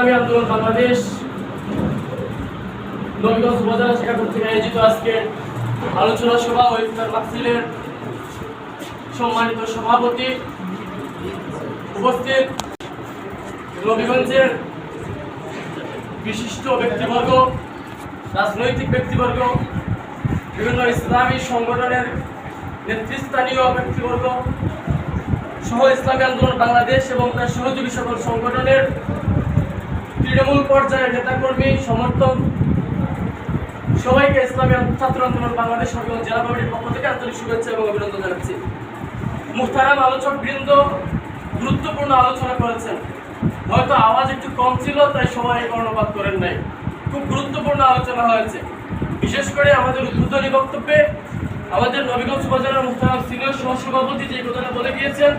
ইসলামী আন্দোলন বাংলাদেশ, নবীগঞ্জ উপজেলা শাখা কর্তৃক আয়োজিত আজকে আলোচনা সভা ও ইফতার সম্মানিত সভাপতি উপস্থিত। নবীগঞ্জের বিশিষ্ট ব্যক্তিবর্গ, রাজনৈতিক ব্যক্তিবর্গ, বিভিন্ন ইসলামী সংগঠনের নেতৃস্থানীয় ব্যক্তিবর্গ সহ ইসলামী আন্দোলন বাংলাদেশ এবং তার সহযোগী সকল সংগঠনের তৃণমূল পর্যায়ের নেতাকর্মী, সমর্থক সবাইকে ইসলামী ছাত্র আন্দোলন বাংলাদেশ সরকার জেলা কমিটির পক্ষ থেকে আন্তরিক শুভেচ্ছা এবং অভিনন্দন জানাচ্ছি। মুখতারাম আলোচক বৃন্দ গুরুত্বপূর্ণ আলোচনা করেছেন। হয়তো আওয়াজ একটু কম ছিল, তাই সবাই কর্ণপাত করেন নাই। খুব গুরুত্বপূর্ণ আলোচনা হয়েছে। বিশেষ করে আমাদের উদ্বোধনী বক্তব্যে আমাদের নবীগঞ্জ উপজেলার মুখতারাম সিনিয়র সহসভাপতি যে কথাটা বলে গিয়েছেন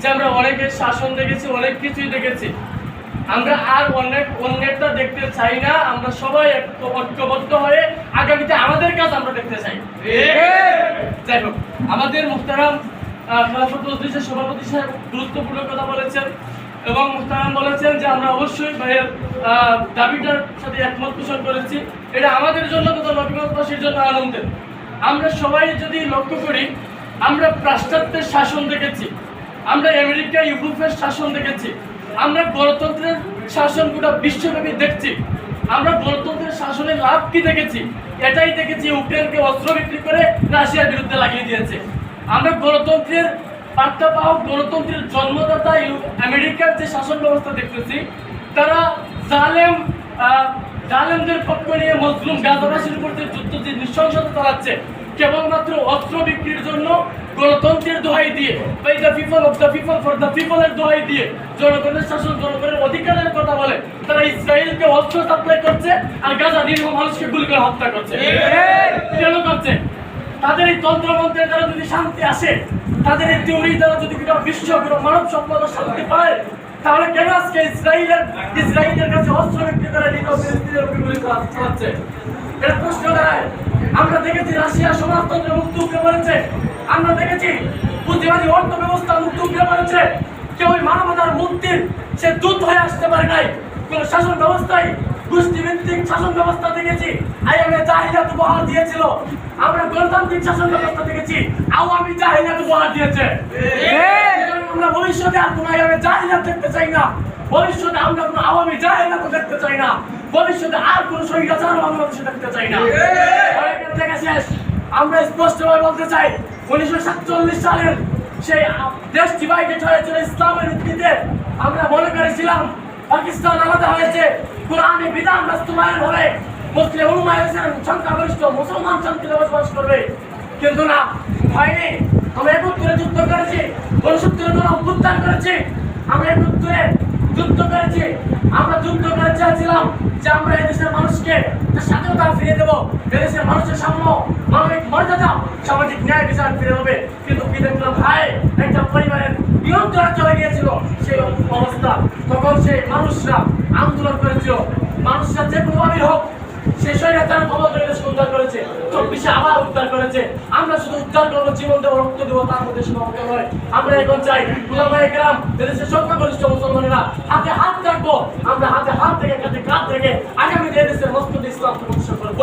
যে আমরা অনেকের শাসন দেখেছি, অনেক কিছুই দেখেছি। আমরা আর অনেক অন্যেরটা দেখতে চাই না। আমরা সবাই ঐক্যবদ্ধ হয়ে আগামীতে আমাদের কাজ আমরা দেখতে চাই। যাই হোক আমাদের মুখতারাম আহ, খেলাফত মজলিসের সভাপতি সাহেব গুরুত্বপূর্ণ কথা বলেছেন এবং মুখতারাম বলেছেন যে আমরা অবশ্যই ভাইয়ের দাবিটার সাথে একমত পোষণ করেছি। এটা আমাদের জন্য তথা নবীগঞ্জবাসীর জন্য আনন্দের। আমরা সবাই যদি লক্ষ্য করি আমরা পাশ্চাত্যের শাসন দেখেছি। আমরা আমেরিকা ইউরোপের শাসন দেখেছি। আমরা গণতন্ত্রের শাসন গোটা বিশ্বব্যাপী দেখছি। আমরা গণতন্ত্রের শাসনের লাভ কি দেখেছি? এটাই দেখেছি ইউক্রেনকে অস্ত্র বিক্রি করে রাশিয়ার বিরুদ্ধে লাগিয়ে দিয়েছে। আমরা গণতন্ত্রের বার্তা পাও গণতন্ত্রের জন্মদাতা আমেরিকার যে শাসন ব্যবস্থা দেখতেছি, তারা জালেম জালেমদের পক্ষ নিয়ে মজলুম গাজাবাসীর উপর যে যুদ্ধ যে নৃশংসতা চালাচ্ছে কেবলমাত্র অস্ত্র বিক্রির জন্য গণতন্ত্রের দোহাই দিয়ে by the people of the people for the পিপলের দোহাই দিয়ে জনগণের শাসন জনগণের অধিকারের কথা বলে তারা ইসরায়েলকে অস্ত্র সাপ্লাই করছে আর গাজা নিরীহ মানুষকে গুলি করে হত্যা করছে। কেন করছে? তাদের এই তন্ত্রমন্ত্রের দ্বারা যদি শান্তি আসে তাদের এই থিওরি দ্বারা যদি গোটা বিশ্ব গোটা মানব সম্পদ শান্তি পায় তাহলে কেন আজকে ইসরায়েলের ইসরায়েলের কাছে অস্ত্র বিক্রি করে নিরীহ ফিলিস্তিনের উপর গুলি চালাচ্ছে? এটা প্রশ্ন দাঁড়ায় আমরা দেখেছি রাশিয়া সমাজতন্ত্র মুক্ত উঠে পড়েছে আমরা দেখেছি পুঁজিবাদী অর্থ ব্যবস্থা মুক্ত উঠে পড়েছে কেউ মানবতার মুক্তির সে দূত হয়ে আসতে পারে নাই। কোন শাসন ব্যবস্থায় গোষ্ঠীভিত্তিক শাসন ব্যবস্থা দেখেছি। আইএমএ জাহিলাত উপহার দিয়েছিল। আমরা গণতান্ত্রিক শাসন ব্যবস্থা দেখেছি। আওয়ামী জাহিলাত উপহার দিয়েছে। আমরা ভবিষ্যতে আর কোনো আইএমএ জাহিলাত দেখতে চাই না। ভবিষ্যতে আমরা কোনো আওয়ামী জাহিলাত দেখতে চাই না। ভবিষ্যতে আর কোনো স্বৈরাচার বাংলাদেশে দেখতে চাই না। থেকে শেষ আমরা স্পষ্টভাবে বলতে চাই, উনিশশো সাতচল্লিশ সালের সেই দেশ ডিভাইডেড হয়েছিল ইসলামের ভিত্তিতে আমরা মনে করেছিলাম, পাকিস্তান আলাদা হয়েছে। কোরআনে বিধান বাস্তবায়ন হবে মুসলিম উম্মাহের সংখ্যাগরিষ্ঠ মুসলমান শান্তিতে বসবাস করবে। কিন্তু না, হয়নি। আমরা একত্রে যুদ্ধ করেছি গণসূত্রে কোনো অভ্যুত্থান করেছি, আমরা একত্রে যুদ্ধ করেছি। আমরা যুদ্ধ করে চেয়েছিলাম যে আমরা এদেশের মানুষকে স্বাধীনতা ফিরিয়ে দেবো। এদেশের মানুষের সাম্য, মানবিক মর্যাদা, সামাজিক ন্যায় বিচার ফিরে হবে কিন্তু দেখলাম ভাই? একটা পরিবারের নিয়ন্ত্রণ চলে গিয়েছিল সেই অবস্থা। তখন সেই মানুষরা আন্দোলন করেছিল। মানুষরা যে কোনোভাবেই হোক আমরা শুধু জীবন আমরা চাই দেশের হাতে হাত আমরা হাতে হাত থেকে থেকে আগামী দেশের মস্ত ইসলাম প্রতিষ্ঠা করব।